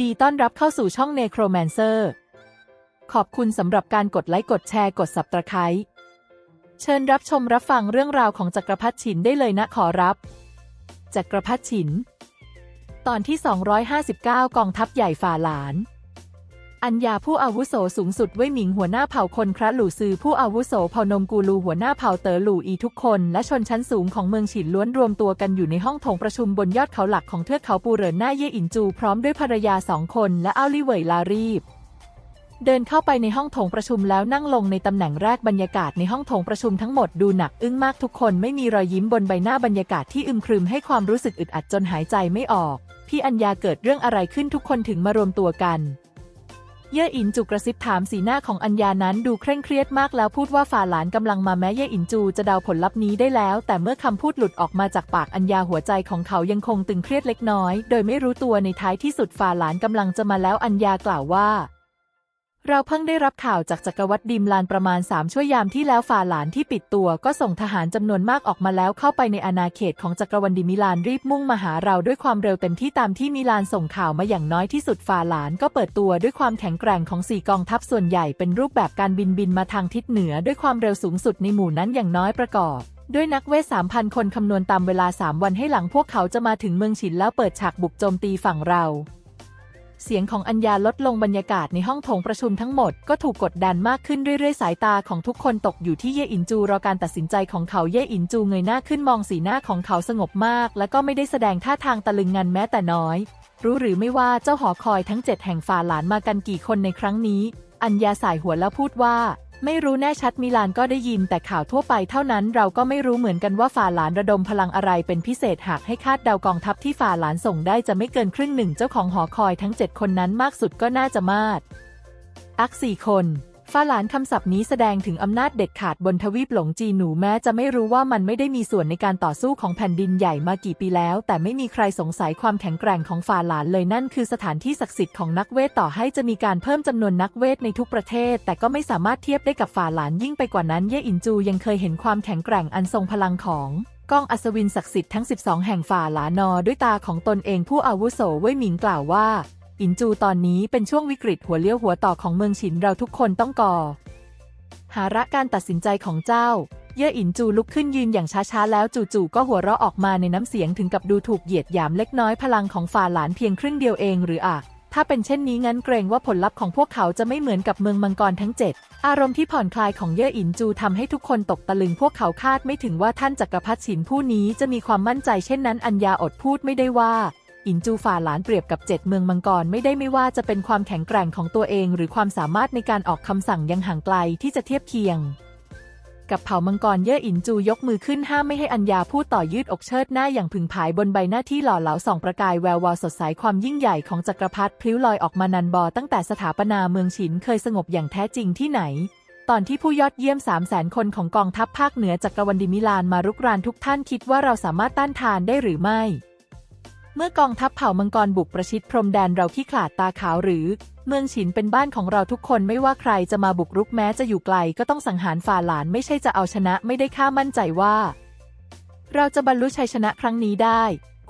ดีต้อนรับเข้าสู่ช่อง Necromancer ขอบคุณสำหรับการกดไลค์กดแชร์กด Subscribe เชิญรับชมรับฟังเรื่องราวของจักรพรรดิฉินได้เลยนะขอรับ จักรพรรดิฉิน ตอนที่ 259 กองทัพใหญ่ฝ่าหลาน อัญญาผู้อาวุโสสูงสุดเว่ยหมิงหัวหน้าเผ่าคนคระหลู่ซือผู้อาวุโสเผ่านมกูลูหัวหน้าเผ่าเต๋อหลู่อีทุกคน และชนชั้นสูงของเมืองฉินล้วนรวมตัวกันอยู่ในห้องโถงประชุมบนยอดเขาหลักของเทือกเขาปูเหรินหน้าเย่อินจู พร้อมด้วยภรรยาสองคนและอ้าวลี่เหวยลารีบ เดินเข้าไปในห้องโถงประชุมแล้วนั่งลงในตำแหน่งแรกบรรยากาศในห้องโถงประชุมทั้งหมดดูหนักอึ้งมากทุกคนไม่มีรอยยิ้มบนใบหน้าบรรยากาศที่อึมครึมให้ความรู้สึกอึดอัดจนหายใจไม่ออก พี่อัญญาเกิดเรื่องอะไรขึ้นทุกคนถึงมารวมตัวกัน เย่อินจูกระซิบถามสีหน้าของอัญญานั้นดูเคร่งเครียดมากแล้วพูดว่าฝ่าหลานกำลังมาแม้เย่อินจูจะเดาผลลัพธ์นี้ได้แล้ว แต่เมื่อคำพูดหลุดออกมาจากปากอัญญาหัวใจของเขายังคงตึงเครียดเล็กน้อย โดยไม่รู้ตัวในท้ายที่สุดฝ่าหลานกำลังจะมาแล้วอัญญากล่าวว่า เราเพิ่งได้รับข่าวจากจักรวรรดิดิมลานประมาณสามชั่วยามที่แล้วฝ่าหลานที่ปิดตัว ก็ส่งทหารจำนวนมากออกมาแล้วเข้าไปในอาณาเขตของจักรวรรดิมิลานรีบมุ่งมาหาเราด้วยความเร็วเต็มที่ตามที่มิลานส่งข่าวมาอย่างน้อยที่สุดฝ่าหลานก็เปิดตัวด้วยความแข็งแกร่งของสี่กองทัพส่วนใหญ่เป็นรูปแบบการบินบินมาทางทิศเหนือด้วยความเร็วสูงสุดในหมู่นั้นอย่างน้อยประกอบ ด้วยนักเวทสามพันคนคำนวณตามเวลาสามวันให้หลังพวกเขาจะมาถึงเมืองฉินแล้วเปิดฉากบุกโจมตีฝั่งเรา เสียงของอัญญาลดลงบรรยากาศในห้องโถงประชุมทั้งหมดก็ถูกกดดันมากขึ้นเรื่อยๆ สายตาของทุกคนตกอยู่ที่เย่อินจูรอการตัดสินใจของเขาเย่อินจูเงยหน้าขึ้นมองสีหน้าของเขาสงบมาก และก็ไม่ได้แสดงท่าทางตะลึงงันแม้แต่น้อย รู้หรือไม่ว่าเจ้าหอคอยทั้งเจ็ดแห่งฝ่าหลานมากันกี่คนในครั้งนี้ อัญญาสายหัวแล้วพูดว่า ไม่รู้แน่ชัดมิลานก็ได้ยินแต่ข่าวทั่วไปเท่านั้นเราก็ไม่รู้เหมือนกันว่าฝ่าหลานระดมพลังอะไรเป็นพิเศษหากให้คาดเดากองทัพที่ฝ่าหลานส่งได้จะไม่เกินครึ่งหนึ่งเจ้าของหอคอยทั้งเจ็ดคนนั้นมากสุดก็น่าจะมาดอักสี่คน ฝ่าหลานคำศัพท์นี้แสดงถึงอำนาจเด็ดขาดบนทวีปหลงจีหนูแม้จะไม่รู้ว่ามันไม่ได้มีส่วนในการต่อสู้ของแผ่นดินใหญ่มากี่ปีแล้ว แต่ไม่มีใครสงสัยความแข็งแกร่งของฝ่าหลานเลยนั่นคือสถานที่ศักดิ์สิทธิ์ของนักเวทต่อให้จะมีการเพิ่มจำนวนนักเวทในทุกประเทศ แต่ก็ไม่สามารถเทียบได้กับฝ่าหลานยิ่งไปกว่านั้น เย่อินจูยังเคยเห็นความแข็งแกร่งอันทรงพลังของก้องอัศวินศักดิ์สิทธิ์ทั้ง 12 แห่งฝ่าหลานอด้วยตาของตนเองผู้อาวุโสเว่ยหมิงกล่าวว่า อินจูตอนนี้เป็นช่วงวิกฤตหัวเลี้ยวหัวต่อของเมืองฉินเราทุกคนต้องก่อ หาระการตัดสินใจของเจ้า เย่ออินจูลุกขึ้นยืนอย่างช้าๆ แล้วจู่ๆก็หัวเราะออกมาในน้ำเสียงถึงกับดูถูกเหยียดหยามเล็กน้อยพลังของฝ่าหลานเพียงครึ่งเดียวเองหรืออะถ้าเป็นเช่นนี้งั้นเกรงว่าผลลัพธ์ของพวกเขาจะไม่เหมือนกับเมืองมังกรทั้งเจ็ดอารมณ์ที่ผ่อนคลายของเย่ออินจูทำให้ทุกคนตกตะลึงพวกเขาคาดไม่ถึงว่าท่านจักรพรรดิฉินผู้นี้จะมีความมั่นใจเช่นนั้นอัญญาอดพูดไม่ได้ว่า อินจูฝ่าหลานเปรียบกับเจ็ดเมืองมังกรไม่ได้ไม่ว่าจะเป็นความแข็งแกร่งของตัวเอง หรือความสามารถในการออกคำสั่งยังห่างไกลที่จะเทียบเคียง กับเผ่ามังกรเย่ออินจูยกมือขึ้นห้ามไม่ให้อัญญาพูดต่อยืดอกเชิดหน้าอย่างผึ่งผายบนใบหน้าที่หล่อเหลาส่องประกายแวววาวสดใสความยิ่งใหญ่ของจักรพรรดิพลิ้วลอยออกมานันบอตั้งแต่สถาปนาเมืองฉินเคยสงบอย่างแท้จริงที่ไหนตอนที่ผู้ยอดเยี่ยม 3 0 0แสนคนของกองทัพภาคเหนือจักรวรรดิมิลานมารุกรานทุกท่านคิดว่าเราสามารถต้านทานได้หรือไม่ เมื่อกองทัพเผ่ามังกรบุกประชิดพรมแดนเราขี้ขลาดตาขาวหรือ เมืองฉินเป็นบ้านของเราทุกคนไม่ว่าใครจะมาบุกรุกแม้จะอยู่ไกลก็ต้องสังหารฝ่าหลานไม่ใช่จะเอาชนะไม่ได้ข้ามั่นใจว่า เราจะบรรลุชัยชนะครั้งนี้ได้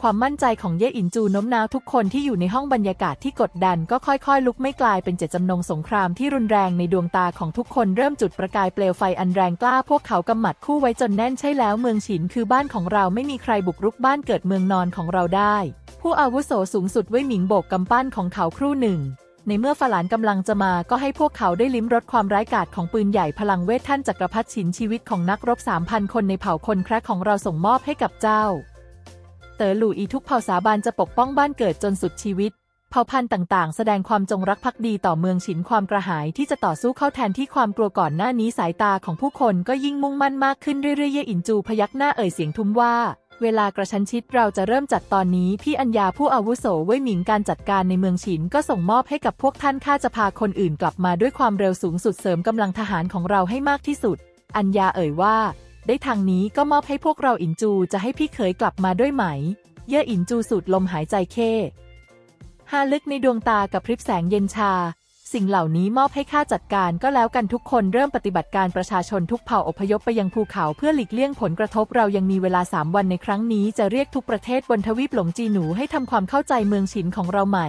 ความมั่นใจของเย่อินจูโน้มน้าวทุกคนที่อยู่ในห้องบรรยากาศที่กดดันก็ค่อยๆ ลุกไม่กลายเป็นเจตจำนงสงครามที่รุนแรงในดวงตาของทุกคนเริ่มจุดประกายเปลวไฟอันแรงกล้าพวกเขากำหมัดคู่ไว้จนแน่นใช่แล้วเมืองฉินคือบ้านของเราไม่มีใครบุกรุกบ้านเกิดเมืองนอนของเราได้ ผู้อาวุโสสูงสุดเว่ยหมิงโบกกำปั้นของเขาครู่หนึ่งในเมื่อฝาหลานกำลังจะมาก็ให้พวกเขาได้ลิ้มรสความร้ายกาจของปืนใหญ่พลังเวทท่านจักรพรรดิฉินชีวิตของนักรบสามพันคนในเผ่าคนแคระของเราส่งมอบให้กับเจ้า เต๋อหลู่อีทุกเผ่าสาบานจะปกป้องบ้านเกิดจนสุดชีวิต เผ่าพันธุ์ต่างๆ แสดงความจงรักภักดีต่อเมืองฉินความกระหายที่จะต่อสู้เข้าแทนที่ความกลัวก่อนหน้านี้สายตาของผู้คนก็ยิ่งมุ่งมั่นมากขึ้นเรื่อยๆเย่อินจูพยักหน้าเอ่ยเสียงทุ้มว่าเวลากระชั้นชิดเราจะเริ่มจัดตอนนี้พี่อัญญาผู้อาวุโสเว่ยหมิงการจัดการในเมืองฉินก็ส่งมอบให้กับพวกท่านข้าจะพาคนอื่นกลับมาด้วยความเร็วสูงสุดเสริมกำลังทหารของเราให้มากที่สุด อัญญาเอ่ยว่า ได้ทางนี้ก็มอบให้พวกเราอินจูจะให้พี่เขยกลับมาด้วยไหม เย่ออินจูสูดลมหายใจเข้ฮาลึกในดวงตากับพริบแสงเย็นชา สิ่งเหล่านี้มอบให้ข้าจัดการก็แล้วกันทุกคนเริ่มปฏิบัติการประชาชนทุกเผ่าอพยพไปยังภูเขาเพื่อหลีกเลี่ยงผลกระทบเรายังมีเวลา 3 วันในครั้งนี้จะเรียกทุกประเทศบนทวีปหลงจีหนูให้ทำความเข้าใจเมืองฉินของเราใหม่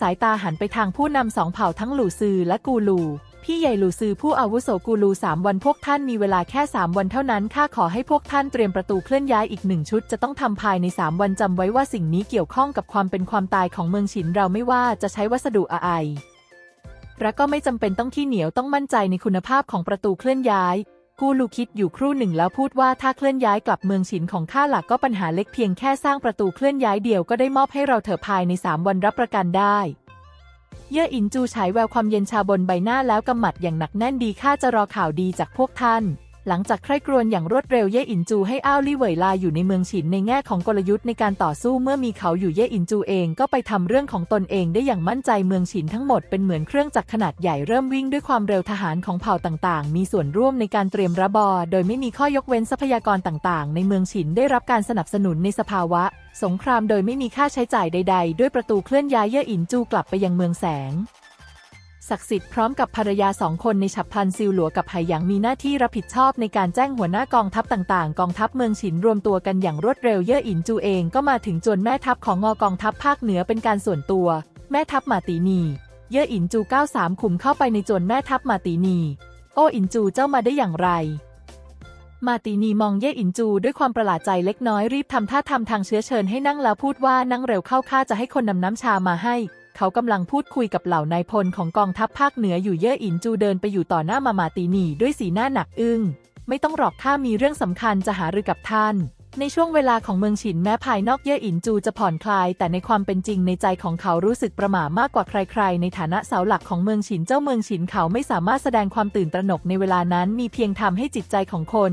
สายตาหันไปทางผู้นำสองเผ่าทั้งหลู่ซือและกูลู พี่ใหญ่หลูซือผู้อาวุโสกูลูสามวันพวกท่านมีเวลาแค่สามวันเท่านั้นข้าขอให้พวกท่านเตรียมประตูเคลื่อนย้ายอีกหนึ่งชุดจะต้องทำภายในสามวันจำไว้ว่าสิ่งนี้เกี่ยวข้องกับความเป็นความตายของเมืองฉินเราไม่ว่าจะใช้วัสดุอะไรและก็ไม่จำเป็นต้องที่เหนียวต้องมั่นใจในคุณภาพของประตูเคลื่อนย้ายกูลูคิดอยู่ครู่หนึ่งแล้วพูดว่าถ้าเคลื่อนย้ายกลับเมืองฉินของข้าหลักก็ปัญหาเล็กเพียงแค่สร้างประตูเคลื่อนย้ายเดียวก็ได้มอบให้เราเถอะภายในสามวันรับประกันได้ เย่ออินจูฉายแววความเย็นชาบนใบหน้าแล้วกำหมัดอย่างหนักแน่นดีข้าจะรอข่าวดีจากพวกท่าน หลังจากใคร่ครวญอย่างรวดเร็วเย่อินจูให้อ้าวลี่เหวยลาอยู่ในเมืองฉินในแง่ของกลยุทธ์ในการต่อสู้เมื่อมีเขาอยู่เย่อินจูเองก็ไปทำเรื่องของตนเองได้อย่างมั่นใจเมืองฉินทั้งหมดเป็นเหมือนเครื่องจักรขนาดใหญ่เริ่มวิ่งด้วยความเร็วทหารของเผ่าต่างๆ มีส่วนร่วมในการเตรียมระบอ โดยไม่มีข้อยกเว้นทรัพยากรต่างๆ ในเมืองฉินได้รับการสนับสนุนในสภาวะ สงครามโดยไม่มีค่าใช้จ่ายใด ๆ ด้วยประตูเคลื่อนย้ายเย่อินจูกลับไปยังเมืองแสง ศักดิ์สิทธิ์พร้อมกับภรรยาสองคนในฉับพลันซิลหลัวกับไหหยางมีหน้าที่รับผิดชอบในการแจ้งหัวหน้ากองทัพต่างๆ กองทัพเมืองฉินรวมตัวกันอย่างรวดเร็วเย่ออินจูเองก็มาถึงจวนแม่ทัพของงอกองทัพภาคเหนือเป็นการส่วนตัว แม่ทัพมาตีนีเย่ออินจู93ขุมเข้าไปในจวนแม่ทัพมาตีนี โออินจูเจ้ามาได้อย่างไรมาตีนีมองเย่อินจูด้วยความประหลาดใจเล็กน้อยรีบทำท่าทำทางเชื้อเชิญให้นั่งแล้วพูดว่านั่งเร็วเข้าข้าจะให้คนนำน้ำชามาให้ เขากำลังพูดคุยกับเหล่านายพลของกองทัพภาคเหนืออยู่เย่ออินจูเดินไปอยู่ต่อหน้ามามาตีนีด้วยสีหน้าหนักอึ้ง ไม่ต้องหรอกข้ามีเรื่องสำคัญจะหารือกับท่าน ในช่วงเวลาของเมืองฉินแม้ภายนอกเย่ออินจูจะผ่อนคลาย แต่ในความเป็นจริงในใจของเขารู้สึกประหม่ามากกว่าใคร ๆ ในฐานะเสาหลักของเมืองฉินเจ้าเมืองฉินเขาไม่สามารถแสดงความตื่นตระหนกในเวลานั้นมีเพียงทำให้จิตใจของคน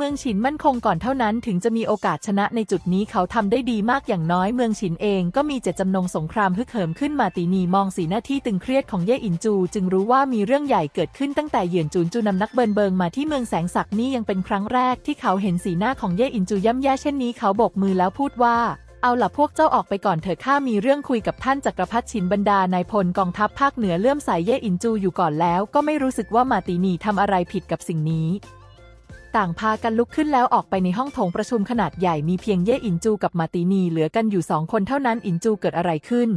เมืองฉินมั่นคงก่อนเท่านั้นถึงจะมีโอกาสชนะในจุดนี้เขาทำได้ดีมากอย่างน้อยเมืองฉินเองก็มีเจตจำนงสงครามฮึกเหิมขึ้นมาตีนีมองสีหน้าที่ตึงเครียดของเย่อินจู จึงรู้ว่ามีเรื่องใหญ่เกิดขึ้นตั้งแต่เหยียนจูนจูนำนักเบินเบิงมาที่เมืองแสงศักดิ์นี่ยังเป็นครั้งแรกที่เขาเห็นสีหน้าของเย่อินจูย่ำแย่เช่นนี้เขาโบกมือแล้วพูดว่าเอาล่ะพวกเจ้าออกไปก่อนเถอะข้ามีเรื่องคุยกับท่านจักรพรรดิชินบรรดานายพลกองทัพภาคเหนือเลื่อมใสเย่อินจูอยู่ก่อนแล้ว ก็ไม่รู้สึกว่ามาตีนีทำอะไรผิดกับสิ่งนี้ ต่างพากันลุกขึ้นแล้วออกไปในห้องโถงประชุมขนาดใหญ่มีเพียงเย่อินจูกับมาตินีเหลือกันอยู่สองคนเท่านั้นอินจูเกิดอะไรขึ้น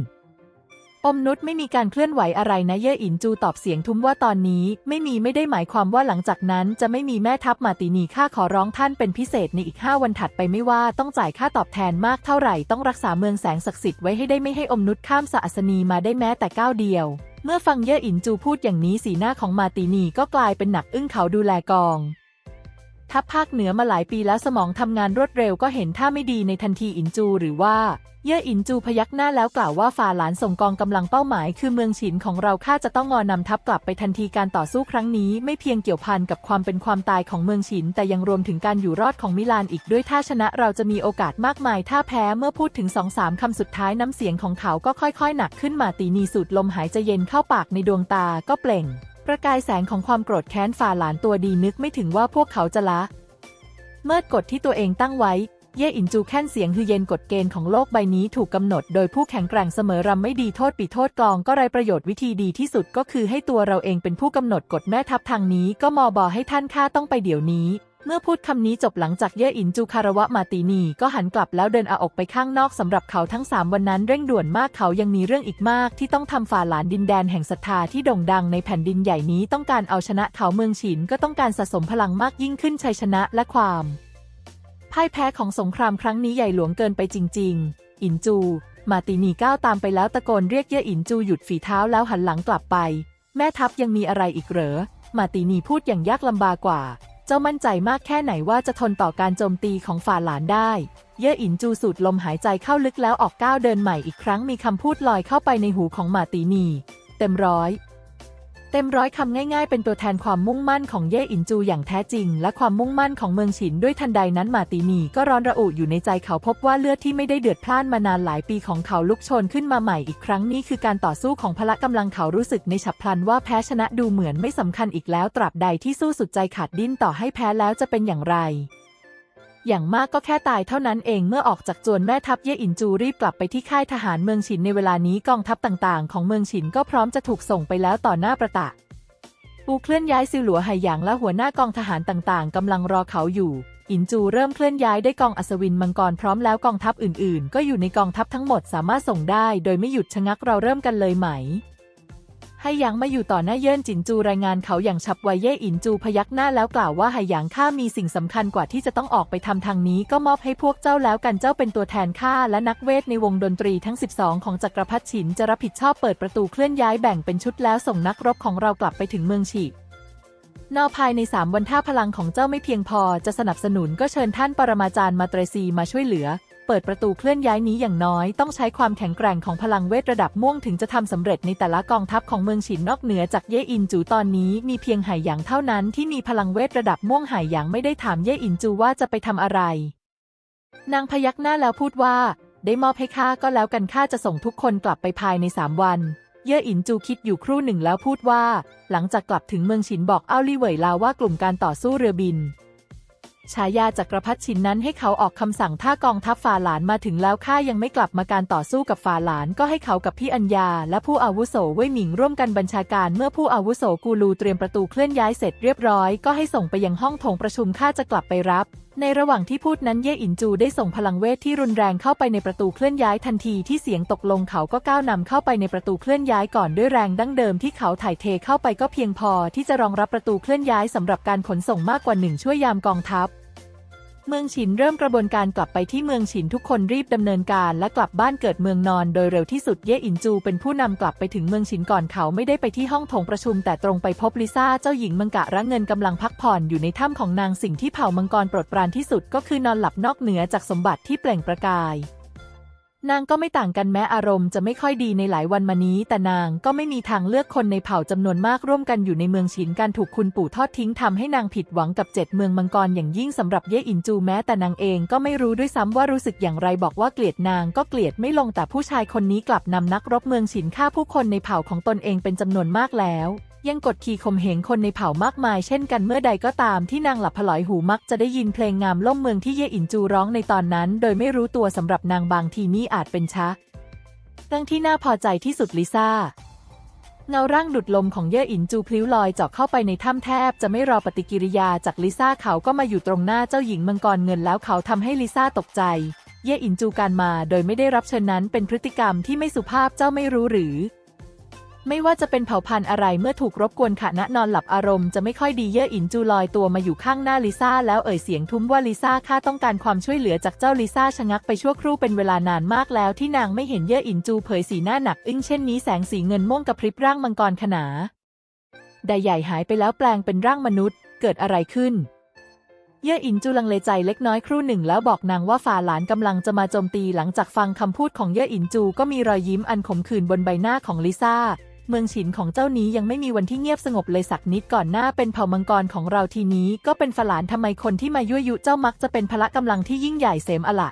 อมนุษย์ไม่มีการเคลื่อนไหวอะไรนะเย่อินจูตอบเสียงทุ้มว่าตอนนี้ไม่มีไม่ได้หมายความว่าหลังจากนั้นจะไม่มีแม่ทัพมาตินีข้าขอร้องท่านเป็นพิเศษในอีกห้าวันถัดไปไม่ว่าต้องจ่ายค่าตอบแทนมากเท่าไหร่ต้องรักษาเมืองแสงศักดิ์สิทธิ์ไว้ให้ได้ไม่ให้อมนุษย์ข้ามสะอัสนีมาได้แม้แต่ก้าวเดียว เมื่อฟังเย่อินจูพูดอย่างนี้สีหน้าของมาตินีก็กลายเป็นหนักอึ้งเขาดูแลกอง ทัพภาคเหนือมาหลายปีแล้วสมองทำงานรวดเร็วก็เห็นท่าไม่ดีในทันทีอินจูหรือว่า เย่ออินจูพยักหน้าแล้วกล่าวว่าฝ่าหลานส่งกองกำลังเป้าหมาย คือเมืองฉินของเราข้าจะต้องงอนำทัพกลับไปทันทีการต่อสู้ครั้งนี้ ไม่เพียงเกี่ยวพันกับความเป็นความตายของเมืองฉิน แต่ยังรวมถึงการอยู่รอดของมิลานอีกด้วยถ้าชนะเราจะมีโอกาสมากมาย ถ้าแพ้เมื่อพูดถึงสองสามคำสุดท้ายน้ำเสียงของเขาก็ค่อยๆ หนักขึ้นมาตีนีสูดลมหายใจเย็นเข้าปากในดวงตาก็เปล่ง ประกายแสงของความโกรธแค้นฝ่าหลานตัวดีนึกไม่ถึงว่าพวกเขาจะละ เมื่อกฎที่ตัวเองตั้งไว้ เย่อินจูแค้นเสียงฮือเย็นกฎเกณฑ์ของโลกใบนี้ถูกกำหนดโดยผู้แข็งแกร่งเสมอรำไม่ดีโทษปีโทษกลองก็ไรประโยชน์วิธีดีที่สุดก็คือให้ตัวเราเองเป็นผู้กำหนดกฎแม่ทัพทางนี้ก็มอบอให้ท่านข้าต้องไปเดี๋ยวนี้ เมื่อพูดคำนี้จบหลังจากเย่อินจูคารวะมาตีนีก็หันกลับแล้วเดินอาออกไปข้างนอกสำหรับเขาทั้งสามวันนั้นเร่งด่วนมากเขายังมีเรื่องอีกมาก ที่ต้องทำฝ่าหลานดินแดนแห่งศรัทธาที่โด่งดังในแผ่นดินใหญ่นี้ต้องการเอาชนะเขาเมืองฉินก็ต้องการสะสมพลังมากยิ่งขึ้นชัยชนะและความพ่ายแพ้ของสงครามครั้งนี้ใหญ่หลวงเกินไปจริง ๆ อินจู มาตินีก้าวตามไปแล้วตะโกนเรียกเย่อินจูหยุดฝีเท้าแล้วหันหลังกลับไป แม่ทัพยังมีอะไรอีกเหรอ มาตินีพูดอย่างยากลำบากกว่า เจ้ามั่นใจมากแค่ไหนว่าจะทนต่อการโจมตีของฝ่าหลานได้ เย่ออินจูสูดลมหายใจเข้าลึกแล้วออกก้าวเดินใหม่อีกครั้งมีคำพูดลอยเข้าไปในหูของมาตีนี เต็มร้อย เต็มร้อยคำง่ายๆ เป็นตัวแทนความมุ่งมั่นของเย่อินจูอย่างแท้จริง และความมุ่งมั่นของเมืองฉินด้วยทันใดนั้นมาตีนีก็ร้อนระอุอยู่ในใจเขาพบว่าเลือดที่ไม่ได้เดือดพล่านมานานหลายปีของเขาลุกโชนขึ้นมาใหม่อีกครั้งนี้คือการต่อสู้ของพละกำลังเขารู้สึกในฉับพลันว่าแพ้ชนะดูเหมือนไม่สำคัญอีกแล้วตราบใดที่สู้สุดใจขาดดิ้นต่อให้แพ้แล้วจะเป็นอย่างไร อย่างมากก็แค่ตายเท่านั้นเองเมื่อออกจากจวนแม่ทัพเย่อินจูรีบกลับไปที่ค่ายทหารเมืองฉินในเวลานี้กองทัพต่างๆ ของเมืองฉินก็พร้อมจะถูกส่งไปแล้วต่อหน้าประตะปูเคลื่อนย้ายซิลหลัวไหหยางและหัวหน้ากองทหารต่างๆกำลังรอเขาอยู่อินจูเริ่มเคลื่อนย้ายได้กองอัศวินมังกรพร้อมแล้วกองทัพอื่นๆ ก็อยู่ในกองทัพทั้งหมดสามารถส่งได้ โดยไม่หยุดชะงักเราเริ่มกันเลยไหม ให้หยางมาอยู่ต่อหน้าเยินจินจูรายงานเขาอย่างฉับไวเย่อินจูพยักหน้าแล้วกล่าวว่าไหหยางข้ามีสิ่งสำคัญกว่าที่จะต้องออกไปทำทางนี้ ก็มอบให้พวกเจ้าแล้วกันเจ้าเป็นตัวแทนข้าและนักเวทในวงดนตรีทั้ง 12 ของจักรพรรดิฉินจะรับผิดชอบเปิดประตูเคลื่อนย้ายแบ่งเป็นชุดแล้วส่งนักรบของเรากลับไปถึงเมืองฉีนอกภายในสามวันถ้าพลังของเจ้าไม่เพียงพอจะสนับสนุนก็เชิญท่านปรมาจารย์มาเตรซีมาช่วยเหลือ ปิดประตูเคลื่อนย้ายนี้อย่างน้อยต้องใช้ความแข็งแกร่งของพลังเวทระดับม่วงถึงจะทำสำเร็จในแต่ละกองทัพของเมืองฉินนอกเหนือจากเย่อินจูตอนนี้มีเพียงไหหยางเท่านั้นที่มีพลังเวทระดับม่วงไหหยางไม่ได้ถามเย่อินจูว่าจะไปทำอะไร นางพยักหน้าแล้วพูดว่า ได้มอบให้ข้าก็แล้วกันข้าจะส่งทุกคนกลับไปภายในสามวันเย่อินจูคิดอยู่ครู่หนึ่งแล้วพูดว่า หลังจากกลับถึงเมืองฉินบอกเอ้าลี่เหวยลาว่ากลุ่มการต่อสู้เรือบิน ฉายาจักรพรรดิชินนั้นให้เขาออกคำสั่งถ้ากองทัพฝ่าหลานมาถึงแล้วข้ายังไม่กลับมาการต่อสู้กับฝ่าหลานก็ให้เขากับพี่อัญญา และผู้อาวุโสเว่ยหมิงร่วมกันบัญชาการเมื่อผู้อาวุโสกูลูเตรียมประตูเคลื่อนย้ายเสร็จเรียบร้อยก็ให้ส่งไปยังห้องโถงประชุมข้าจะกลับไปรับในระหว่างที่พูดนั้นเย่อินจูได้ส่งพลังเวทที่รุนแรงเข้าไปในประตูเคลื่อนย้ายทันทีที่เสียงตกลงเขาก็ก้าวนำเข้าไปในประตูเคลื่อนย้ายก่อนด้วยแรงดั้งเดิมที่เขาถ่ายเทเข้าไปก็เพียงพอที่จะรองรับประตูเคลื่อนย้ายสำหรับการขนส่งมากกว่าหนึ่งชั่วยามกองทัพ เมืองฉินเริ่มกระบวนการกลับไปที่เมืองฉินทุกคนรีบดำเนินการและกลับบ้านเกิดเมืองนอนโดยเร็วที่สุดเย่อินจูเป็นผู้นำกลับไปถึงเมืองฉินก่อนเขาไม่ได้ไปที่ห้องถงประชุม แต่ตรงไปพบลิซ่าเจ้าหญิงมังกะระเงินกำลังพักผ่อนอยู่ในถ้ำของนางสิ่งที่เผ่ามังกรโปรดปรานที่สุดก็คือนอนหลับนอกเหนือจากสมบัติที่เปล่งประกาย นางก็ไม่ต่างกันแม้อารมณ์จะไม่ค่อยดีในหลายวันมานี้ แต่นางก็ไม่มีทางเลือกคนในเผ่าจำนวนมากร่วมกันอยู่ในเมืองฉินการถูกคุณปู่ทอดทิ้งทำให้นางผิดหวังกับเจ็ดเมืองมังกรอย่างยิ่งสำหรับเย่อินจูแม้แต่นางเองก็ไม่รู้ด้วยซ้ำว่ารู้สึกอย่างไรบอกว่าเกลียดนางก็เกลียดไม่ลงแต่ผู้ชายคนนี้กลับนำนักรบเมืองฉินฆ่าผู้คนในเผ่าของตนเองเป็นจำนวนมากแล้ว ยังกดขี่ข่มเหงคนในเผ่ามากมายเช่นกันเมื่อใดก็ตามที่นางหลับผลอยหูมักจะได้ยินเพลงงามล่มเมืองที่เย่อินจูร้องในตอนนั้น โดยไม่รู้ตัวสำหรับนางบางทีนี่อาจเป็นชักเรื่องที่น่าพอใจที่สุดลิซ่าเงาร่างดุดลมของเย่อินจูพลิ้วลอยเจาะเข้าไปในถ้ำแทบ จะไม่รอปฏิกิริยาจากลิซ่าเขาก็มาอยู่ตรงหน้าเจ้าหญิงมังกรเงินแล้วเขาทำให้ลิซ่าตกใจ เย่อินจูการมาโดยไม่ได้รับเชิญนั้นเป็นพฤติกรรมที่ไม่สุภาพเจ้าไม่รู้หรือ ไม่ว่าจะเป็นเผ่าพันธุ์อะไรเมื่อถูกรบกวนขณะนอนหลับอารมณ์จะไม่ค่อยดีเย่อินจูลอยตัวมาอยู่ข้างหน้าลิซ่าแล้วเอ่ยเสียงทุ้มว่าลิซ่าข้าต้องการความช่วยเหลือจากเจ้าลิซ่าชะงักไปชั่วครู่เป็นเวลานานมากแล้วที่นางไม่เห็นเย่อินจูเผยสีหน้าหนักอึ้งเช่นนี้แสงสีเงินม่วงกระพริบร่างมังกรขนาไดใหญ่หายไปแล้วแปลงเป็นร่างมนุษย์ เกิดอะไรขึ้น เย่ออินจูลังเลใจเล็กน้อยครู่หนึ่งแล้วบอกนางว่าฝ่าหลานกำลังจะมาโจมตีหลังจากฟังคำพูดของเย่อินจูก็มีรอยยิ้มอันขมขื่นบนใบหน้าของลิซ่า เมืองฉินของเจ้านี้ยังไม่มีวันที่เงียบสงบเลยสักนิดก่อนหน้าเป็นเผ่ามังกรของเราทีนี้ ก็เป็นฝาลานทำไมคนที่มายั่วยุเจ้ามักจะเป็นพละกำลังที่ยิ่งใหญ่เสมอละ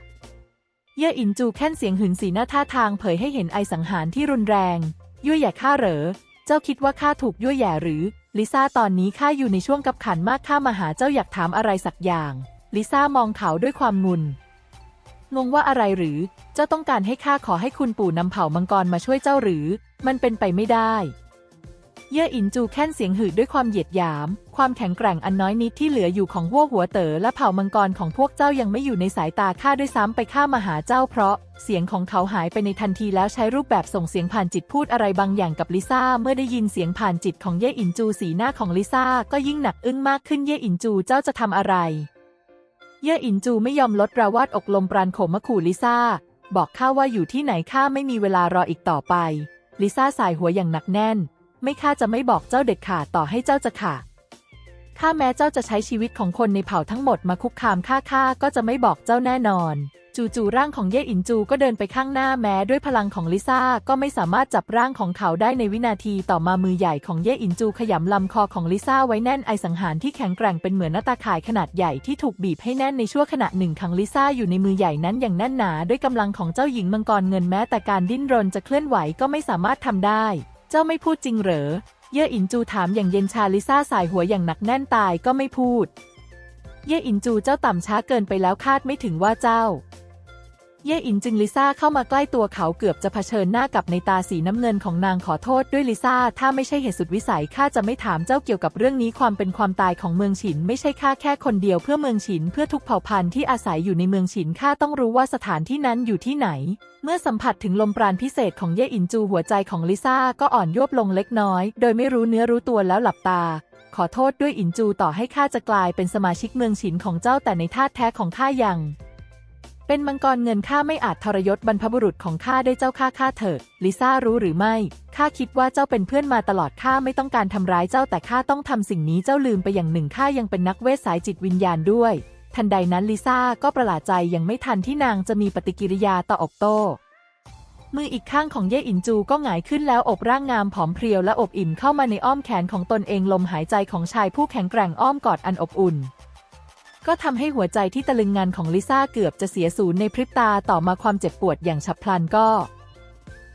เย่ออินจูแค่นเสียงหืนสีหน้าท่าทางเผยให้เห็นไอสังหารที่รุนแรง ยั่วแย่ข้าเหรอ เจ้าคิดว่าข้าถูกยั่วแย่หรือ ลิซ่าตอนนี้ข้าอยู่ในช่วงกับขันมากข้ามาหาเจ้าอยากถามอะไรสักอย่าง ลิซ่ามองเขาด้วยความงุน งงว่าอะไรหรือ เจ้าต้องการให้ข้าขอให้คุณปู่นำเผ่ามังกรมาช่วยเจ้าหรือ มันเป็นไปไม่ได้ เย่ออินจูแค่นเสียงหืดด้วยความเหยียดหยาม ความแข็งแกร่งอันน้อยนิดที่เหลืออยู่ของหัวหัวเต๋อและเผ่ามังกรของพวกเจ้ายังไม่อยู่ในสายตาข้าด้วยซ้ำไปข้ามาหาเจ้าเพราะ เสียงของเขาหายไปในทันทีแล้วใช้รูปแบบส่งเสียงผ่านจิตพูดอะไรบางอย่างกับลิซ่าเมื่อได้ยินเสียงผ่านจิตของเย่ออินจูสีหน้าของลิซ่าก็ยิ่งหนักอึ้งมากขึ้นเย่อินจูเจ้าจะทำอะไร เย่ออินจูไม่ยอมลดราวาดอกลมปราณโขมขู่ลิซ่า บอกข้าว่าอยู่ที่ไหนข้าไม่มีเวลารออีกต่อไป ลิซ่าสายหัวอย่างหนักแน่น ไม่ข้าจะไม่บอกเจ้าเด็ดขาดต่อให้เจ้าจะขาข้าแม้เจ้าจะใช้ชีวิตของคนในเผ่าทั้งหมดมาคุกคามข้าข้าก็จะไม่บอกเจ้าแน่นอน จู่ๆร่างของเย่อินจูก็เดินไปข้างหน้าแม้ด้วยพลังของลิซ่าก็ไม่สามารถจับร่างของเขาได้ในวินาทีต่อมามือใหญ่ของเย่อินจูขยำลำคอของลิซ่าไว้แน่นไอสังหารที่แข็งแกร่งเป็นเหมือนหน้าตาข่ายขนาดใหญ่ที่ถูกบีบให้แน่นในชั่วขณะหนึ่งขังลิซ่าอยู่ในมือใหญ่นั้นอย่างแน่นหนาด้วยกำลังของเจ้าหญิงมังกรเงินแม้แต่การดิ้นรนจะเคลื่อนไหวก็ไม่สามารถทำได้ เจ้าไม่พูดจริงเหรอ เย่อินจูถามอย่างเย็นชาลิซ่าสายหัวอย่างหนักแน่นตายก็ไม่พูด เย่อินจูเจ้าต่ำช้าเกินไปแล้วคาดไม่ถึงว่าเจ้า เย่อินจึงลิซ่าเข้ามาใกล้ตัวเขาเกือบจะเผชิญหน้ากับในตาสีน้ำเงินของนางขอโทษด้วยลิซ่า ถ้าไม่ใช่เหตุสุดวิสัยข้าจะไม่ถามเจ้าเกี่ยวกับเรื่องนี้ความเป็นความตายของเมืองฉิน ไม่ใช่ข้าแค่คนเดียวเพื่อเมืองฉินเพื่อทุกเผ่าพันธุ์ที่อาศัยอยู่ในเมืองฉินข้าต้องรู้ว่าสถานที่นั้นอยู่ที่ไหน เมื่อสัมผัสถึงลมปราณพิเศษของเย่อินจูหัวใจของลิซ่าก็อ่อนโยบลงเล็กน้อย โดยไม่รู้เนื้อรู้ตัวแล้วหลับตา ขอโทษด้วยอินจูต่อให้ข้าจะกลายเป็นสมาชิกเมืองฉินของเจ้าแต่ในท่าตุแท้ของข้ายัง เป็นมังกรเงินข้าไม่อาจทรยศบรรพบุรุษของข้าได้เจ้าข้าข้าเถิดลิซ่ารู้หรือไม่ข้าคิดว่าเจ้าเป็นเพื่อนมาตลอดข้าไม่ต้องการทำร้ายเจ้าแต่ข้าต้องทำสิ่งนี้เจ้าลืมไปอย่างหนึ่งข้ายังเป็นนักเวทสายจิตวิญญาณด้วย ทันใดนั้นลิซ่าก็ประหลาดใจยังไม่ทันที่นางจะมีปฏิกิริยาต่ออบโต้ มืออีกข้างของเย่อินจูก็หงายขึ้นแล้วอบร่างงามผอมเพรียวและอบอิ่มเข้ามาในอ้อมแขนของตนเองลมหายใจของชายผู้แข็งแกร่งอ้อมกอดอันอบอุ่น ก็ทำให้หัวใจที่ตะลึงงานของลิซ่าเกือบจะเสียศูนย์ในพริบตาต่อมาความเจ็บปวดอย่างฉับพลันก็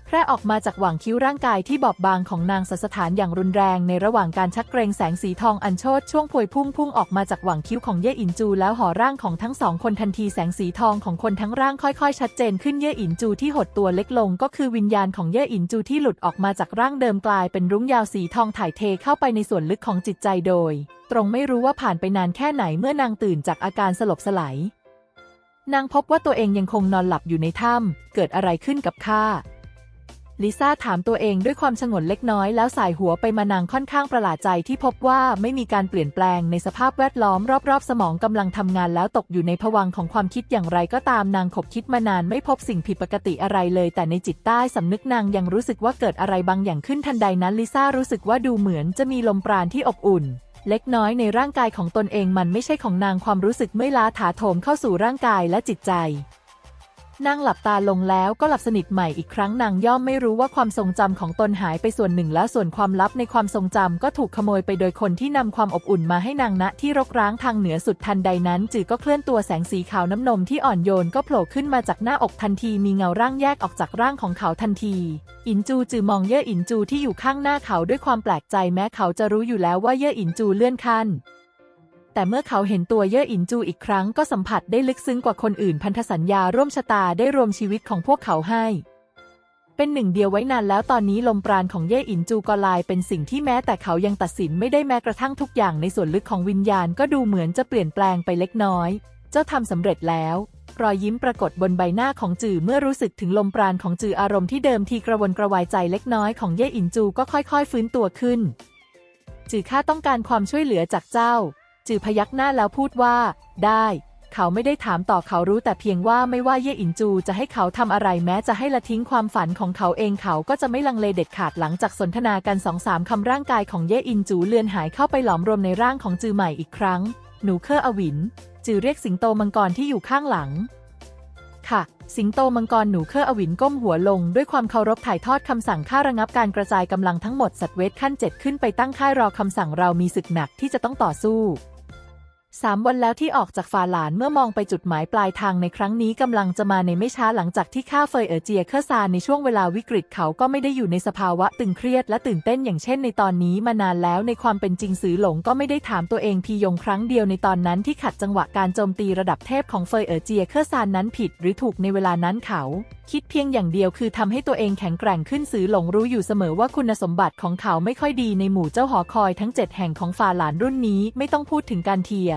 แพร่ออกมาจากหว่างคิ้วร่างกายที่บอบบางของนางสัสถานอย่างรุนแรงในระหว่างการชักเกรงแสงสีทองอันโชดช่วงพวยพุ่งพุ่งออกมาจากหว่างคิ้วของเย่อินจู แล้วห่อร่างของทั้งสองคนทันทีแสงสีทองของคนทั้งร่างค่อยๆ ชัดเจนขึ้นเย่อินจูที่หดตัวเล็กลง ก็คือวิญญาณของเย่อินจูที่หลุดออกมาจากร่างเดิมกลายเป็นรุ้งยาวสีทองถ่ายเทเข้าไปในส่วนลึกของจิตใจโดย ตรงไม่รู้ว่าผ่านไปนานแค่ไหนเมื่อนางตื่นจากอาการสลบสลายนางพบว่าตัวเองยังคงนอนหลับอยู่ในถ้ำเกิดอะไรขึ้นกับข้า ลิซ่าถามตัวเองด้วยความชงนเล็กน้อยแล้วสายหัวไปมานางค่อนข้างประหลาดใจที่พบว่าไม่มีการเปลี่ยนแปลงในสภาพแวดล้อมรอบๆ สมองกำลังทำงานแล้วตกอยู่ในภวังของความคิดอย่างไรก็ตามนางขบคิดมานานไม่พบสิ่งผิดปกติอะไรเลย แต่ในจิตใต้สำนึกนางยังรู้สึกว่าเกิดอะไรบางอย่างขึ้นทันใดนั้นลิซ่ารู้สึกว่าดูเหมือนจะมีลมปราณที่อบอุ่นเล็กน้อยในร่างกายของตนเองมันไม่ใช่ของนางความรู้สึกเมื่อยล้าถาโถมเข้าสู่ร่างกายและจิตใจ นางหลับตาลงแล้วก็หลับสนิทใหม่อีกครั้งนางย่อมไม่รู้ว่าความทรงจำของตนหายไปส่วนหนึ่งแล้วส่วนความลับในความทรงจำก็ถูกขโมยไปโดยคนที่นำความอบอุ่นมาให้นางณที่รกร้างทางเหนือสุดทันใดนั้น จือก็เคลื่อนตัวแสงสีขาวน้ำนมที่อ่อนโยนก็โผล่ขึ้นมาจากหน้าอกทันทีมีเงาร่างแยกออกจากร่างของเขาทันที อินจูจือมองเย่ออินจูที่อยู่ข้างหน้าเขาด้วยความแปลกใจแม้เขาจะรู้อยู่แล้วว่าเย่ออินจูเลื่อนขั้น แต่เมื่อเขาเห็นตัวเย่ออินจูอีกครั้งก็สัมผัสได้ลึกซึ้งกว่าคนอื่นพันธสัญญาร่วมชะตาได้รวมชีวิตของพวกเขาให้ เป็นหนึ่งเดียวไว้นานแล้วตอนนี้ลมปราณของเย่อินจูก็ลายเป็นสิ่งที่แม้แต่เขายังตัดสินไม่ได้แม้กระทั่งทุกอย่างในส่วนลึกของวิญญาณก็ดูเหมือนจะเปลี่ยนแปลงไปเล็กน้อย เจ้าทำสำเร็จแล้ว รอยยิ้มปรากฏบนใบหน้าของจือเมื่อรู้สึกถึงลมปราณของจืออารมณ์ที่เดิมทีกระวนกระวายใจเล็กน้อยของเย่อินจูก็ค่อย ๆ ฟื้นตัวขึ้น จือข้าต้องการความช่วยเหลือจากเจ้า จือพยักหน้าแล้วพูดว่า ได้ เขาไม่ได้ถามต่อเขารู้แต่เพียงว่าไม่ว่าเย่อินจูจะให้เขาทำอะไรแม้จะให้ละทิ้งความฝันของเขาเองเขาก็จะไม่ลังเลเด็ดขาดหลังจากสนทนากันสองสามคำร่างกายของเย่อินจูเลือนหายเข้าไปหลอมรวมในร่างของจือใหม่อีกครั้ง หนูเคอร์อวิน จือเรียกสิงโตมังกรที่อยู่ข้างหลังค่ะ สิงโตมังกรหนูเคอร์อวินก้มหัวลง ด้วยความเคารพถ่ายทอดคำสั่งข้าระงับการกระจายกำลังทั้งหมดสัตว์เวทขั้นเจ็ดขึ้นไปตั้งค่ายรอคำสั่งเรามีศึกหนักที่จะต้องต่อสู้ สามวันแล้วที่ออกจากฟาหลานเมื่อมองไปจุดหมายปลายทางในครั้งนี้กำลังจะมาในไม่ช้าหลังจากที่ข้าเฟยเอ๋อเจียเคอร์ซานในช่วงเวลาวิกฤตเขาก็ไม่ได้อยู่ในสภาวะตึงเครียดและตื่นเต้นอย่างเช่นในตอนนี้มานานแล้วในความเป็นจริงสือหลงก็ไม่ได้ถามตัวเองพียงครั้งเดียวในตอนนั้นที่ขัดจังหวะการโจมตีระดับเทพของเฟยเอ๋อเจียเคอร์ซานนั้นผิดหรือถูกในเวลานั้นเขา คิดเพียงอย่างเดียวคือทำให้ตัวเองแข็งแกร่งขึ้นสือหลงรู้อยู่เสมอว่าคุณสมบัติของเขาไม่ค่อยดีในหมู่เจ้าหอคอยทั้งเจ็ดแห่งของฟาหลานรุ่นนี้ไม่ต้องพูดถึงการเทีย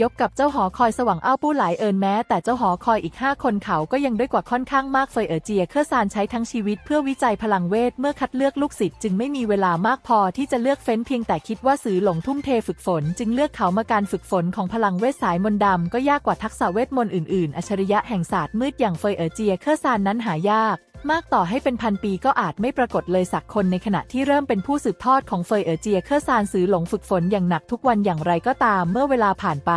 ยกกับเจ้าหอคอยสว่างอ้าวปู้หลายเอินแม้ แต่เจ้าหอคอยอีกห้าคนเขาก็ยังด้วยกว่าค่อนข้างมากเฟยเอ๋อเจียเคอร์ซานใช้ทั้งชีวิตเพื่อวิจัยพลังเวท เมื่อคัดเลือกลูกศิษย์จึงไม่มีเวลามากพอที่จะเลือกเฟ้นเพียงแต่คิดว่าสือหลงทุ่มเทฝึกฝน จึงเลือกเขามาการฝึกฝนของพลังเวทสายมนต์ดำก็ยากกว่าทักษะเวทมนต์อื่นๆ อัจฉริยะแห่งศาสตร์มืดอย่างเฟยเอ๋อเจียเคอร์ซานนั้นหายาก มากต่อให้เป็นพันปีก็อาจไม่ปรากฏเลยสักคนในขณะที่เริ่มเป็นผู้สืบทอดของเฟยเอ๋อเจียเคอร์ซานซือหลงฝึกฝนอย่างหนักทุกวันอย่างไรก็ตามเมื่อเวลาผ่านไป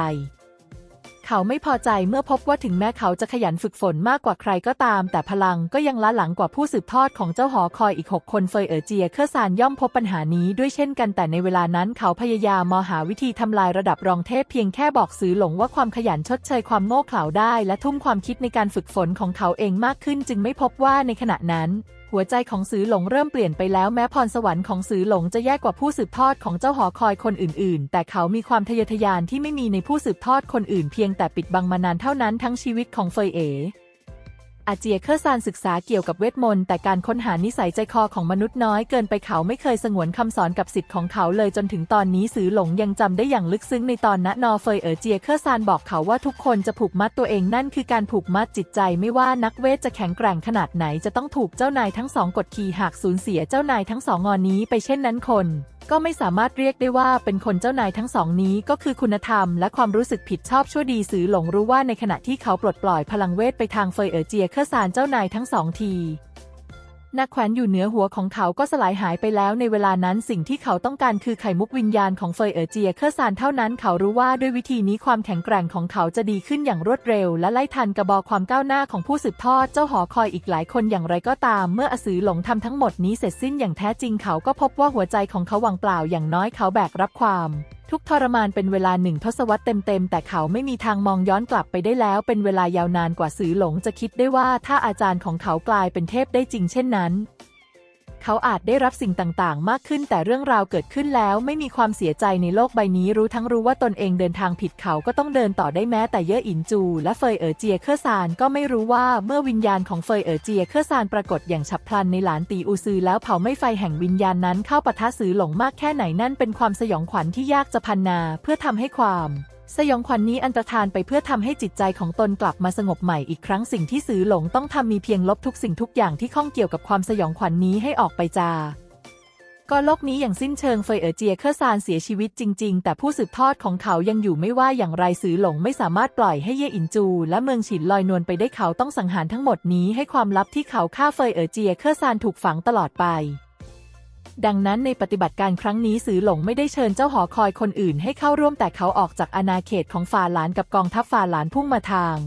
เขาไม่พอใจเมื่อพบว่าถึงแม้เขาจะขยันฝึกฝนมากกว่าใครก็ตาม แต่พลังก็ยังล้าหลังกว่าผู้สืบทอดของเจ้าหอคอยอีก 6 คนเฟยเอ๋อเจียเคอร์ซานย่อมพบปัญหานี้ด้วยเช่นกันแต่ในเวลานั้นเขาพยายามมอหาวิธีทำลายระดับรองเทพเพียงแค่บอกสือหลงว่าความขยันชดเชยความโง่เขลาได้ และทุ่มความคิดในการฝึกฝนของเขาเองมากขึ้น จึงไม่พบว่าในขณะนั้น หัวใจของสือหลงเริ่มเปลี่ยนไปแล้วแม้พรสวรรค์ของสือหลงจะแย่กว่าผู้สืบทอดของเจ้าหอคอยคนอื่น ๆ แต่เขามีความทะเยอทะยานที่ไม่มีในผู้สืบทอดคนอื่นเพียงแต่ปิดบังมานานเท่านั้นทั้งชีวิตของเฟยเอ๋ อาเจียเคอร์ซานศึกษาเกี่ยวกับเวทมนต์แต่การค้นหานิสัยใจคอของมนุษย์น้อยเกินไปเขาไม่เคยสงวนคำสอนกับสิทธิ์ของเขาเลยจนถึงตอนนี้สือหลงยังจำได้อย่างลึกซึ้งในตอนณนอเฟยเออเจียเคอร์ซานบอกเขาว่าทุกคนจะผูกมัดตัวเองนั่นคือการผูกมัดจิตใจไม่ว่านักเวทจะแข็งแกร่งขนาดไหนจะต้องถูกเจ้านายทั้งสองกดขี่หากสูญเสียเจ้านายทั้งสองงอนนี้ไปเช่นนั้นคน ก็ไม่สามารถเรียกได้ว่าเป็นคนเจ้านายทั้งสองนี้ก็คือคุณธรรม และความรู้สึกผิดชอบชั่วดีสือหลงรู้ว่าในขณะที่เขาปลดปล่อยพลังเวทไปทางเฟยเอ๋อเจียเคอร์ซานเจ้านายทั้งสองที นาแขวนอยู่เหนือหัวของเขาก็สลายหายไปแล้วในเวลานั้นสิ่งที่เขาต้องการคือไข่มุกวิญญาณของเฟยเอ๋อเจียเคอร์ซานเท่านั้นเขารู้ว่าด้วยวิธีนี้ความแข็งแกร่งของเขาจะดีขึ้นอย่างรวดเร็ว และไล่ทันกระบอกความก้าวหน้าของผู้สืบทอดเจ้าหอคอยอีกหลายคนอย่างไรก็ตาม เมื่ออสือหลงทำทั้งหมดนี้เสร็จสิ้นอย่างแท้จริงเขาก็พบว่าหัวใจของเขาว่างเปล่าอย่างน้อยเขาแบกรับความทุกทรมานเป็นเวลาหนึ่งทศวรรษเต็มๆ แต่เขาไม่มีทางมองย้อนกลับไปได้แล้ว เป็นเวลายาวนานกว่าสือหลงจะคิดได้ว่าถ้าอาจารย์ของเขากลายเป็นเทพได้จริงเช่นนั้น เขาอาจได้รับสิ่งต่างๆ มากขึ้นแต่เรื่องราวเกิดขึ้นแล้วไม่มีความเสียใจในโลกใบนี้รู้ทั้งรู้ว่าตนเองเดินทางผิดเขาก็ต้องเดินต่อได้แม้แต่เย่ออินจู และเฟยเอ๋อเจียเคอร์ซานก็ไม่รู้ว่าเมื่อวิญญาณของเฟยเอ๋อเจียเคอร์ซานปรากฏอย่างฉับพลันในหลานตีอูซือแล้วเผาไม่ไฟแห่งวิญญาณนั้นเข้าปะทะสือหลงมากแค่ไหนนั่นเป็นความสยองขวัญที่ยากจะพันนาเพื่อทำให้ความ สยองขวัญนนี้อันตรธานไปเพื่อทำให้จิตใจของตนกลับมาสงบใหม่อีกครั้งสิ่งที่สือหลงต้องทำมีเพียงลบทุกสิ่งทุกอย่างที่ข้องเกี่ยวกับความสยองขวัญนนี้ให้ออกไปจาก็โลกนี้อย่างสิ้นเชิงเฟยเอ๋อเจียเคอร์ซานเสียชีวิตจริง ๆ แต่ผู้สืบทอดของเขายังอยู่ไม่ว่าอย่างไรสือหลงไม่สามารถปล่อยให้เย่อินจู และเมืองฉินลอยนวลไปได้เขาต้องสังหารทั้งหมดนี้ให้ความลับที่เขาฆ่าเฟยเอ๋อเจียเคอร์ซานถูกฝังตลอดไป ดังนั้นในปฏิบัติการครั้งนี้สือหลงไม่ได้เชิญเจ้าหอคอยคนอื่นให้เข้าร่วมแต่เขาออกจากอาณาเขตของฟาหลานกับกองทัพฟาหลานพุ่งมาทาง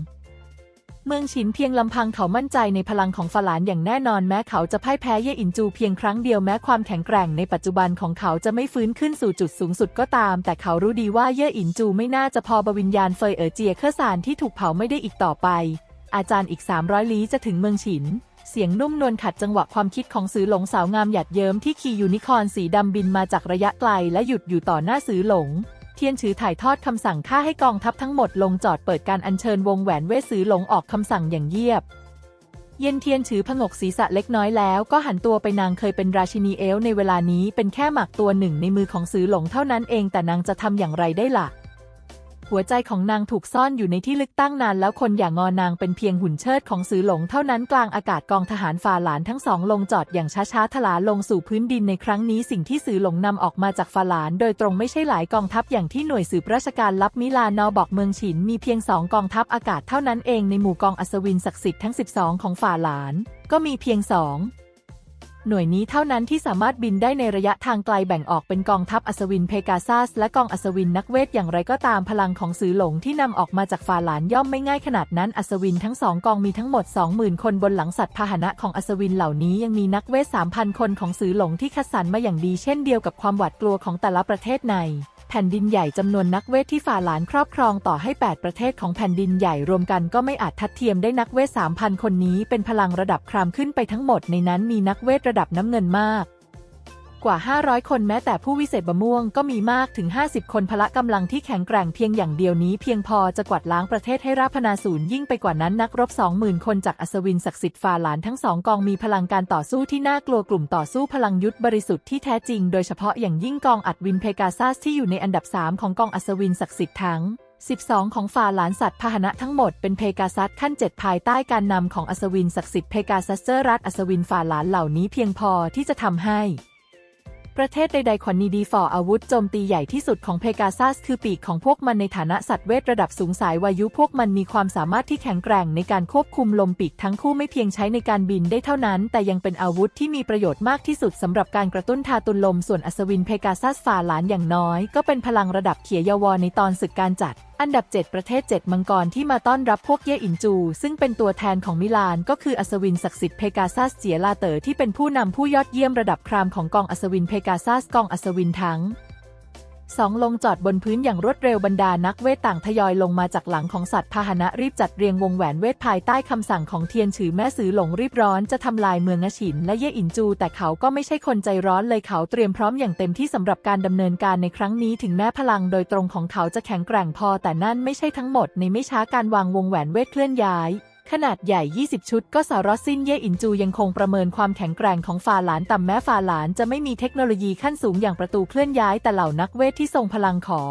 เมืองฉินเพียงลำพังเขามั่นใจในพลังของฟาหลานอย่างแน่นอนแม้เขาจะพ่ายแพ้เย่อินจูเพียงครั้งเดียวแม้ความแข็งแกร่งในปัจจุบันของเขาจะไม่ฟื้นขึ้นสู่จุดสูงสุดก็ตาม แต่เขารู้ดีว่าเย่อินจูไม่น่าจะพอบวิญญาณเฟยเอ๋อเจียเคอร์ซานที่ถูกเผาไม่ได้อีกต่อไป อาจารย์อีก300ลี้จะถึงเมืองฉิน เสียงนุ่มนวลขัดจังหวะความคิดของสือหลงสาวงามหยัดเยิ้มที่ขี่ยูนิคอร์นสีดำบินมาจากระยะไกลและหยุดอยู่ต่อหน้าสือหลง เทียนฉือถ่ายทอดคำสั่งฆ่าให้กองทัพทั้งหมดลงจอดเปิดการอัญเชิญวงแหวนเวสสือหลงออกคำสั่งอย่างเยียบ เย็นเทียนฉือผงกศีรษะเล็กน้อยแล้วก็หันตัวไปนางเคยเป็นราชินีเอลในเวลานี้เป็นแค่หมากตัวหนึ่งในมือของสือหลงเท่านั้นเองแต่นางจะทำอย่างไรได้ล่ะ หัวใจของนางถูกซ่อนอยู่ในที่ลึกตั้งนานแล้วคนอย่างงอนางเป็นเพียงหุ่นเชิดของสือหลงเท่านั้นกลางอากาศกองทหารฝ่าหลานทั้งสองลงจอดอย่างช้าๆทลาลงสู่พื้นดินในครั้งนี้สิ่งที่สือหลงนำออกมาจากฝ่าหลานโดยตรงไม่ใช่หลายกองทัพอย่างที่หน่วยสืบราชการลับมิลานอบอกเมืองฉินมีเพียงสองกองทัพอากาศเท่านั้นเองในหมู่กองอัศวินศักดิ์สิทธิ์ทั้ง 12 ของฝ่าหลาน ก็มีเพียงสอง หน่วยนี้เท่านั้นที่สามารถบินได้ในระยะทางไกลแบ่งออกเป็นกองทัพอัศวินเพกาซัสและกองอัศวินนักเวทอย่างไรก็ตามพลังของสือหลงที่นำออกมาจากฝาหลานย่อมไม่ง่ายขนาดนั้นอัศวินทั้งสองกองมีทั้งหมด 20,000 คนบนหลังสัตว์พาหนะของอัศวินเหล่านี้ยังมีนักเวท3,000 คนของสือหลงที่คัดสรรมาอย่างดีเช่นเดียวกับความหวาดกลัวของแต่ละประเทศใน แผ่นดินใหญ่จำนวนนักเวทที่ฝ่าหลานครอบครองต่อให้ 8 ประเทศของแผ่นดินใหญ่รวมกันก็ไม่อาจทัดเทียมได้นักเวท3,000 คนนี้เป็นพลังระดับครามขึ้นไปทั้งหมดในนั้นมีนักเวทระดับน้ำเงินมาก กว่า 500 คนแม้แต่ผู้วิเศษบะม่วงก็มีมากถึง 50 คนพละกำลังที่แข็งแกร่งเพียงอย่างเดียวนี้เพียงพอจะกวาดล้างประเทศให้ราบพนาศูนย์ยิ่งไปกว่านั้นนักรบ 20,000 คนจากอัศวินศักดิ์สิทธิ์ฟาหลานทั้งสองกองมีพลังการต่อสู้ที่น่ากลัวกลุ่มต่อสู้พลังยุทธบริสุทธิ์ที่แท้จริงโดยเฉพาะอย่างยิ่งกองอัดวินเพกาซัสที่อยู่ในอันดับ 3 ของกองอัศวินศักดิ์สิทธิ์ทั้ง12 ของฝ่าหลานสัตว์พาหนะทั้งหมดเป็นเพกาซัสขั้น 7 ภายใต้การนำของอัศวินศักดิ์สิทธิ์เพกาซัสเจอร์รัฐอัศวินฝ่าหลานเหล่านี้เพียงพอที่จะทำให้ ประเทศใดๆขวัญนีดีฝ่ออาวุธโจมตีใหญ่ที่สุดของเพกาซัสคือปีกของพวกมันในฐานะสัตว์เวทระดับสูงสายวายุพวกมันมีความสามารถที่แข็งแกร่งในการควบคุมลมปีกทั้งคู่ไม่เพียงใช้ในการบินได้เท่านั้น แต่ยังเป็นอาวุธที่มีประโยชน์มากที่สุดสำหรับการกระตุ้นทาตุลลมส่วนอัศวินเพกาซัสฝ่าหลานอย่างน้อย ก็เป็นพลังระดับเขียยวอในตอนศึกการจัด อันดับ 7 ประเทศ 7 มังกรที่มาต้อนรับพวกเย่อินจู ซึ่งเป็นตัวแทนของมิลานก็คืออัศวินศักดิ์สิทธิ์เพกาซัสเจียลาเตอร์ที่เป็นผู้นำผู้ยอดเยี่ยมระดับครามของกองอัศวินเพกาซัสกองอัศวินทั้ง สองลงจอดบนพื้นอย่างรวดเร็วบรรดานักเวทต่างทยอยลงมาจากหลังของสัตว์พาหนะรีบจัดเรียงวงแหวนเวทภายใต้คำสั่งของเทียนฉือแม่สือหลงรีบร้อนจะทำลายเมืองอฉินและเย่อินจู แต่เขาก็ไม่ใช่คนใจร้อนเลยเขาเตรียมพร้อมอย่างเต็มที่สำหรับการดำเนินการในครั้งนี้ถึงแม้พลังโดยตรงของเขาจะแข็งแกร่งพอแต่นั่นไม่ใช่ทั้งหมดในไม่ช้าการวางวงแหวนเวทเคลื่อนย้าย ขนาดใหญ่ 20 ชุด ก็สารอดสิ้นเย่อินจูยังคงประเมินความแข็งแกร่งของฟาหลานต่ำแม้ฟาหลานจะไม่มีเทคโนโลยีขั้นสูงอย่างประตูเคลื่อนย้ายแต่เหล่านักเวทที่ทรงพลังขอ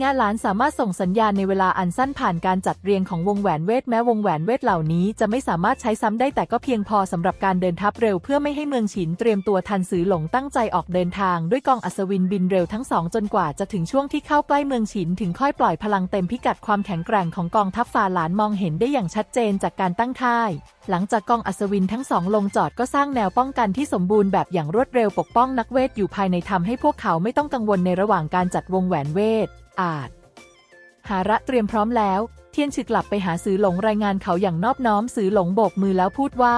งานหลานสามารถส่งสัญญาณในเวลาอันสั้นผ่านการจัดเรียงของวงแหวนเวทแม้วงแหวนเวทเหล่านี้จะไม่สามารถใช้ซ้ำได้แต่ก็เพียงพอสำหรับการเดินทัพเร็วเพื่อไม่ให้เมืองฉินเตรียมตัวทันสือหลงตั้งใจออกเดินทางด้วยกองอัศวินบินเร็วทั้งสองจนกว่าจะถึงช่วงที่เข้าใกล้เมืองฉินถึงค่อยปล่อยพลังเต็มพิกัดความแข็งแกร่งของกองทัพฟาหลานมองเห็นได้อย่างชัดเจนจากการตั้งค่าย หลังจากกองอัศวินทั้งสองลงจอดก็สร้างแนวป้องกันที่สมบูรณ์แบบอย่างรวดเร็วปกป้องนักเวทอยู่ภายในทำให้พวกเขาไม่ต้องกังวลในระหว่างการจัดวงแหวนเวท อาจ หาระเตรียมพร้อมแล้ว เทียนฉึกกลับไปหาสือหลงรายงานเขาอย่างนอบน้อมสือหลงโบกมือแล้วพูดว่า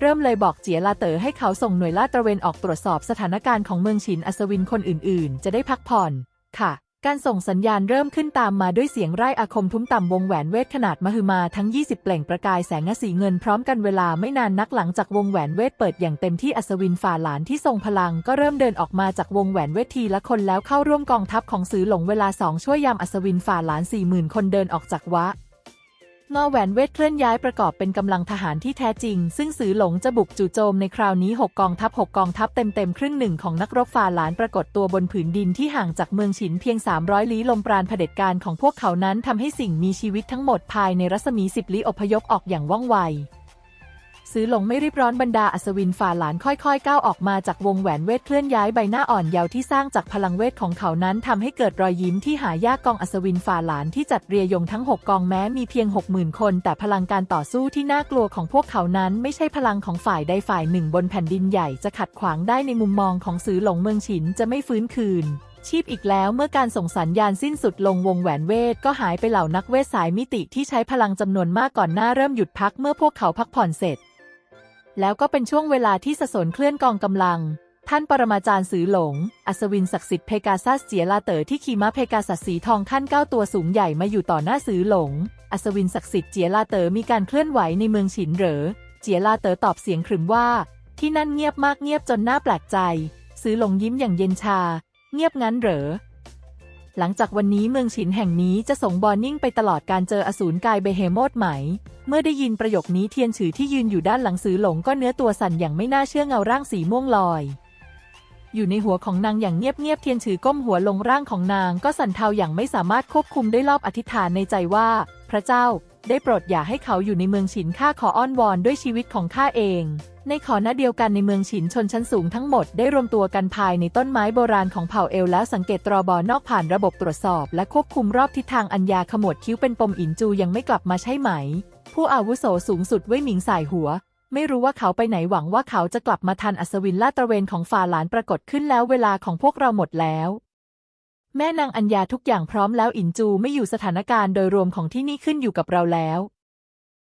เริ่มเลยบอกเจียลาเต๋อให้เขาส่งหน่วยลาดตระเวนออกตรวจสอบสถานการณ์ของเมืองฉินอัศวินคนอื่นๆ จะได้พักผ่อน ค่ะ การส่งสัญญาณเริ่มขึ้นตามมาด้วยเสียงไร่อาคมทุ้มต่ำวงแหวนเวทขนาดมหึมาทั้ง 20 เปล่งประกายแสงสีเงินพร้อมกันเวลาไม่นานนักหลังจากวงแหวนเวทเปิดอย่างเต็มที่อัศวินฝ่าหลานที่ทรงพลังก็เริ่มเดินออกมาจากวงแหวนเวททีละคนแล้วเข้าร่วมกองทัพของสือหลงเวลาสองช่วยยามอัศวินฝ่าหลานสี่หมื่นคนเดินออกจากวะ งอแหวนเวทเคลื่อนย้ายประกอบเป็นกำลังทหารที่แท้จริง ซึ่งสือหลงจะบุกจู่โจมในคราวนี้ 6 กองทัพ 6 กองทัพเต็มๆ ครึ่งหนึ่งของนักรบฝ่าหลานปรากฏตัวบนผืนดินที่ห่างจากเมืองฉินเพียง 300 ลี้ลมปราณเผด็จการของพวกเขานั้นทำให้สิ่งมีชีวิตทั้งหมดภายในรัศมี 10 ลี้อพยพออกอย่างว่องไว ซื้อหลงไม่รีบร้อนบรรดาอัศวินฝ่าหลานค่อยๆ ก้าวออกมาจากวงแหวนเวทเคลื่อนย้ายใบหน้าอ่อนเยาว์ที่สร้างจากพลังเวทของเขานั้นทำให้เกิดรอยยิ้มที่หายากกองอัศวินฝ่าหลานที่จัดเรียยงทั้ง 6 กองแม้มีเพียง 60,000 คน แต่พลังการต่อสู้ที่น่ากลัวของพวกเขานั้นไม่ใช่พลังของฝ่ายใดฝ่ายหนึ่งบนแผ่นดินใหญ่จะขัดขวางได้ในมุมมองของสือหลงเมืองฉินจะไม่ฟื้นคืนชีพอีกแล้วเมื่อการส่งสัญญาณสิ้นสุดลงวงแหวนเวทก็หายไปเหล่านักเวทสายมิติที่ใช้พลังจำนวนมากก่อนหน้าเริ่มหยุดพักเมื่อพวกเขาพักผ่อนเสร็จ แล้วก็เป็นช่วงเวลาที่สสนเคลื่อนกองกำลัง ท่านปรมาจารย์สือหลง อัศวินศักดิ์สิทธิ์เพกาซัสเจียลาเต๋อที่ขี่ม้าเพกาซัสสีทองขั้นเก้าตัวสูงใหญ่มาอยู่ต่อหน้าสือหลง อัศวินศักดิ์สิทธิ์เจียลาเต๋อมีการเคลื่อนไหวในเมืองฉินเหรอ เจียลาเต๋อตอบเสียงขรึมว่า ที่นั่นเงียบมากเงียบจนน่าแปลกใจ สือหลงยิ้มอย่างเย็นชา เงียบงั้นเหรอ หลังจากวันนี้เมืองฉินแห่งนี้จะส่งบอร์นิ่งไปตลอดการเจออสูรกายเบเฮโมดไหม เมื่อได้ยินประโยคนี้เทียนฉือที่ยืนอยู่ด้านหลังสือหลงก็เนื้อตัวสั่นอย่างไม่น่าเชื่อเงาร่างสีม่วงลอย อยู่ในหัวของนางอย่างเงียบๆเทียนฉือก้มหัวลงร่างของนางก็สั่นเทาอย่างไม่สามารถควบคุมได้รอบอธิษฐานในใจว่า พระเจ้า ได้โปรดอย่าให้เขาอยู่ในเมืองฉินข้าขออ้อนวอนด้วยชีวิตของข้าเอง ในขอณะเดียวกันในเมืองฉินชนชั้นสูงทั้งหมดได้รวมตัวกันภายในต้นไม้โบราณของเผ่าเอลแล้วสังเกตตรอบอนอกผ่านระบบตรวจสอบ และควบคุมรอบทิศทางอัญญาขมวดคิ้วเป็นปมอินจูยังไม่กลับมาใช่ไหม ผู้อาวุโสสูงสุดเว่ยหมิงสายหัว ไม่รู้ว่าเขาไปไหนหวังว่าเขาจะกลับมาทันอัศวินลาตระเวนของฝ่าหลานปรากฏขึ้นแล้วเวลาของพวกเราหมดแล้วแม่นางอัญญาทุกอย่างพร้อมแล้วอินจูไม่อยู่สถานการณ์โดยรวมของที่นี่ขึ้นอยู่กับเราแล้ว